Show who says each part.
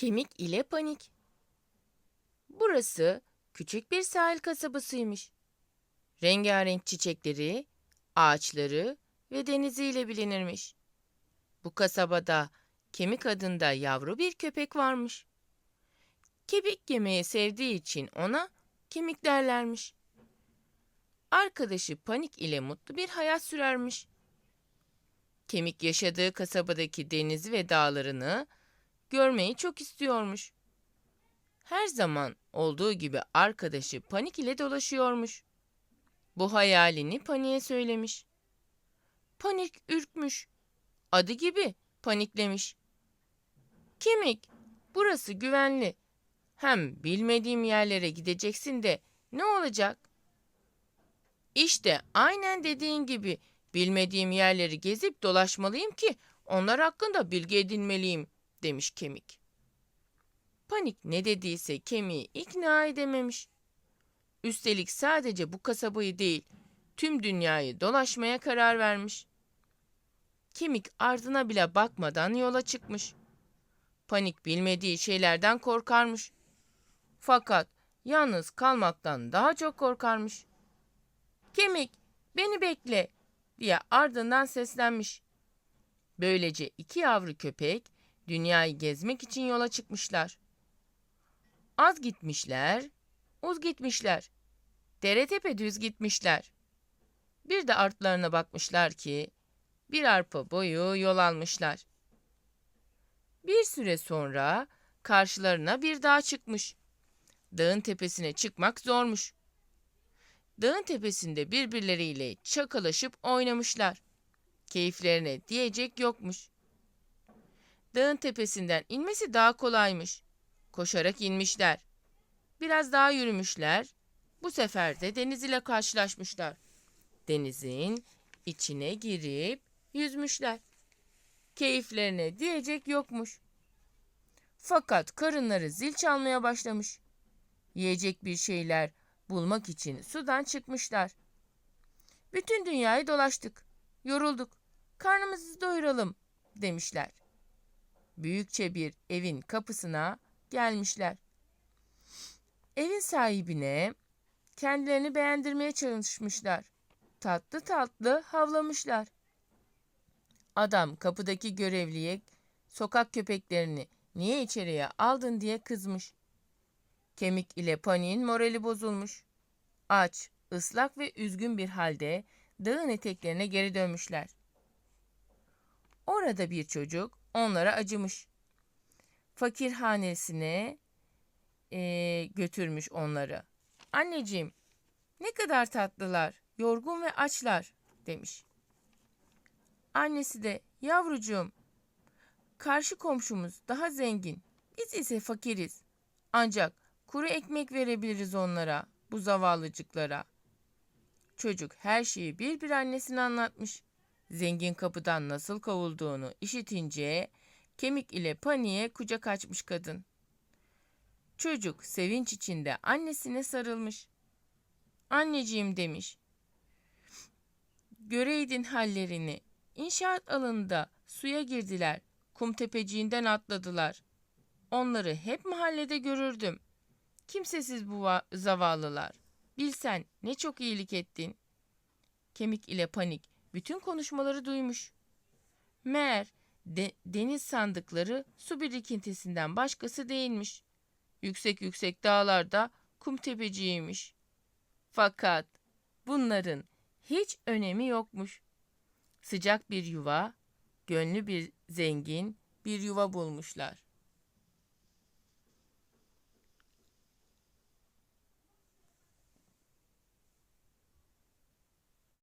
Speaker 1: Kemik ile panik. Burası küçük bir sahil kasabasıymış. Rengarenk çiçekleri, ağaçları ve deniziyle bilinirmiş. Bu kasabada Kemik adında yavru bir köpek varmış. Kemik yemeyi sevdiği için ona kemik derlermiş. Arkadaşı Panik ile mutlu bir hayat sürermiş. Kemik yaşadığı kasabadaki denizi ve dağlarını görmeyi çok istiyormuş. Her zaman olduğu gibi arkadaşı Panik ile dolaşıyormuş. Bu hayalini Panik'e söylemiş. Panik ürkmüş. Adı gibi paniklemiş. Kemik, burası güvenli. Hem bilmediğim yerlere gideceksin de ne olacak? İşte aynen dediğin gibi bilmediğim yerleri gezip dolaşmalıyım ki onlar hakkında bilgi edinmeliyim demiş kemik. Panik ne dediyse kemiği ikna edememiş. Üstelik sadece bu kasabayı değil, tüm dünyayı dolaşmaya karar vermiş. Kemik ardına bile bakmadan yola çıkmış. Panik bilmediği şeylerden korkarmış. Fakat yalnız kalmaktan daha çok korkarmış. Kemik, beni bekle diye ardından seslenmiş. Böylece iki yavru köpek dünyayı gezmek için yola çıkmışlar. Az gitmişler, uz gitmişler. Dere tepe düz gitmişler. Bir de artlarına bakmışlar ki bir arpa boyu yol almışlar. Bir süre sonra karşılarına bir dağ çıkmış. Dağın tepesine çıkmak zormuş. Dağın tepesinde birbirleriyle çakalaşıp oynamışlar. Keyiflerine diyecek yokmuş. Dağın tepesinden inmesi daha kolaymış. Koşarak inmişler. Biraz daha yürümüşler. Bu sefer de deniz ile karşılaşmışlar. Denizin içine girip yüzmüşler. Keyiflerine diyecek yokmuş. Fakat karınları zil çalmaya başlamış. Yiyecek bir şeyler bulmak için sudan çıkmışlar. Bütün dünyayı dolaştık. Yorulduk. Karnımızı doyuralım demişler. Büyükçe bir evin kapısına gelmişler. Evin sahibine kendilerini beğendirmeye çalışmışlar. Tatlı tatlı havlamışlar. Adam kapıdaki görevliye sokak köpeklerini niye içeriye aldın diye kızmış. Kemik ile paniğin morali bozulmuş. Aç, ıslak ve üzgün bir halde dağın eteklerine geri dönmüşler. Orada bir çocuk onlara acımış. Fakirhanesine eee, götürmüş onları. Anneciğim, ne kadar tatlılar, yorgun ve açlar demiş. Annesi de yavrucuğum, karşı komşumuz daha zengin, biz ise fakiriz. Ancak kuru ekmek verebiliriz onlara, bu zavallıcıklara. Çocuk her şeyi bir bir annesine anlatmış. Zengin kapıdan nasıl kovulduğunu işitince kemik ile paniğe kucak açmış kadın. Çocuk sevinç içinde annesine sarılmış. Anneciğim demiş. Göreydin hallerini. İnşaat alanında suya girdiler. Kum tepeciğinden atladılar. Onları hep mahallede görürdüm. Kimsesiz bu va- zavallılar. Bilsen ne çok iyilik ettin. Kemik ile panik bütün konuşmaları duymuş. Meğer de- deniz sandıkları su birikintisinden başkası değilmiş. Yüksek yüksek dağlarda kum tepeciymiş. Fakat bunların hiç önemi yokmuş. Sıcak bir yuva, gönlü bir zengin bir yuva bulmuşlar.